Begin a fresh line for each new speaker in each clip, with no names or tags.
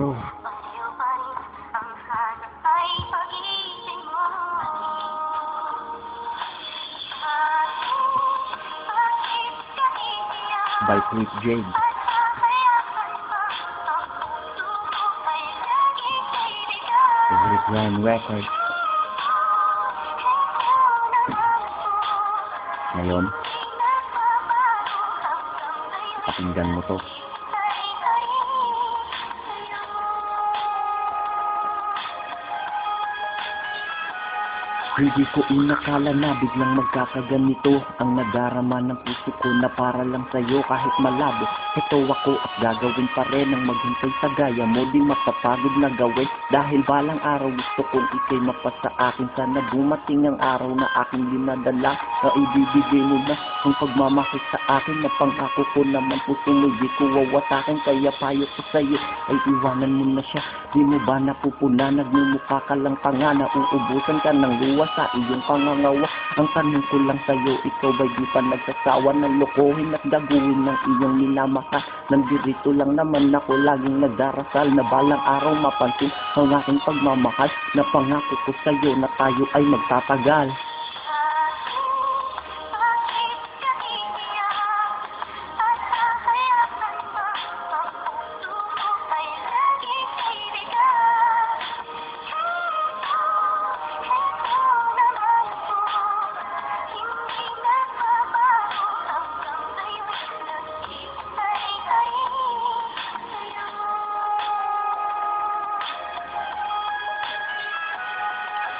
Bro. By Flip Jade. Favorite Rhyme Records. Ngayon, pakinggan mo to. Hindi ko inakala na biglang magkakaganito Ang nadarama ng puso ko na para lang sa'yo kahit malabo. Ito ako at gagawin pa rin ang maghintay sa gaya mo. Di mapapagod na gawin Dahil balang araw gusto kong ikay mapasa akin. Sana dumating ang araw na aking dinadala Na ibibigay mo na ang pagmamahal sa akin Na pangako ko naman puso mo di ko wawatakin Kaya payo ko sa'yo ay iwanan mo na siya. Di mo ba napupuna nagmumukha ka lang tanga Na uubusan ka ng luwa sa iyong pangangawa Ang tanong ko lang sa'yo ikaw ba'y di pa nagsasawa? Ng lokohin at daguin ng iyong minamahal Nandito lang naman ako laging nagdarasal Na balang araw mapansin ang aking pagmamahal. Na pangako ko sa'yo na tayo ay magtatagal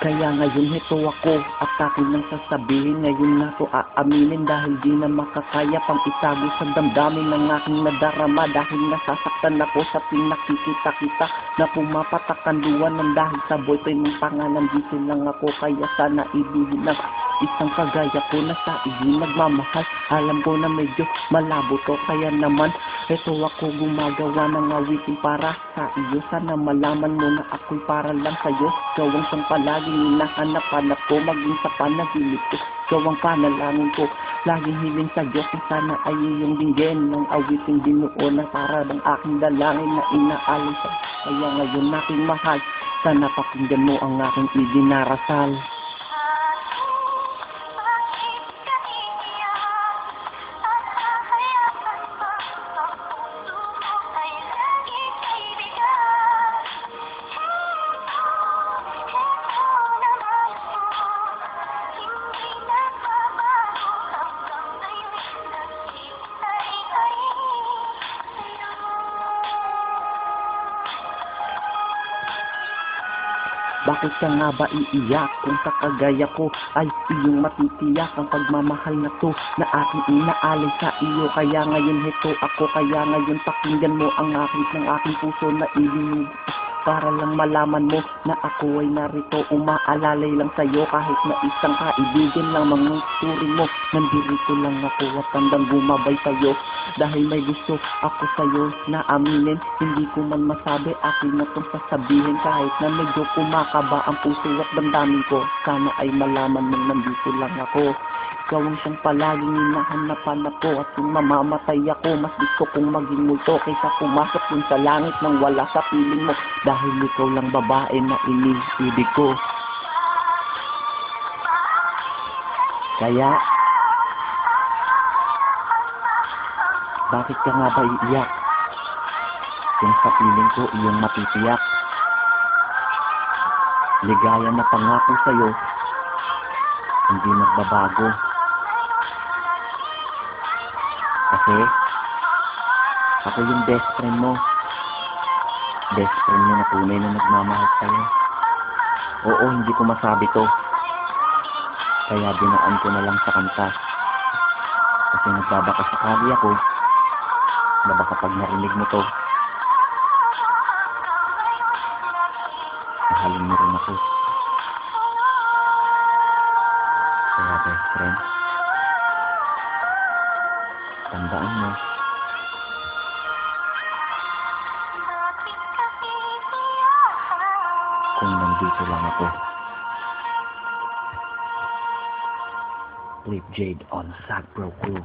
Kaya ngayon ito ako at akin nang sasabihin Ngayon na to aaminin dahil di na makakaya pang itago sa damdamin ng aking nadarama Dahil nasasaktan ako sa pinakikita kita Na pumapatak ang luwan ng dahil sa boyfriend mong pangalan. Dito lang ako kaya sana ibigin ng isang kagaya ko na sa iyo nagmamahal. Alam ko na medyo malabo to kaya naman ito ako gumagawa ng awitin para sa iyo. Sana malaman mo na ako'y para lang sa'yo. Gawang siyang palaging hinahanap-hanap ko Maging sa panaginip ko. Gawang panalangin ko Laging hiling sa Diyos na sana ay iyong dinggin Ng awiting binuo na para ng aking dalangin na inaalay sa Kaya ngayon aking mahal Sana pakinggan mo ang aking idinarasal Bakit ka nga ba iiyak kung sa kagaya ko ay iyong matitiyak ang pagmamahal na to na aking inaalay sa iyo? Kaya ngayon heto ako kaya ngayon pakinggan mo ang aking ng aking puso na ilinig para lang malaman mo na ako ay narito umaalalay lang sa'yo kahit na isang kaibigan lang manguturing mo. Nandito lang ako at tandang bumabay sa'yo. Dahil may gusto ako sa'yo na aminin hindi ko man masabi akin na itong sasabihin kahit na medyo kumakaba ang puso at damdamin ko. Sana ay malaman mong nandito lang ako ikaw ang siyang palaging hinahanapan ako at kung mamamatay ako mas gusto kong maging multo kaysa pumasok dun sa langit nang wala sa piling mo. Dahil ikaw lang babae na iniibig ko. Kaya bakit ka nga ba iiyak? Kung sa piling ko iyong matitiyak. Ligaya na pangako sa'yo. Hindi nagbabago kasi ako yung best friend mo. Best friend mo na tunay na nagmamahal sa'yo. Oo hindi ko masabi to. Kaya dinaan ko na lang sa kanta. Kasi nagbabaka sakali ako na baka pag narinig mo to mahalin mo rin ako. Kaya best friend tandaan mo. Kung nandito lang ako. Flip Jade on Sad Bro Crew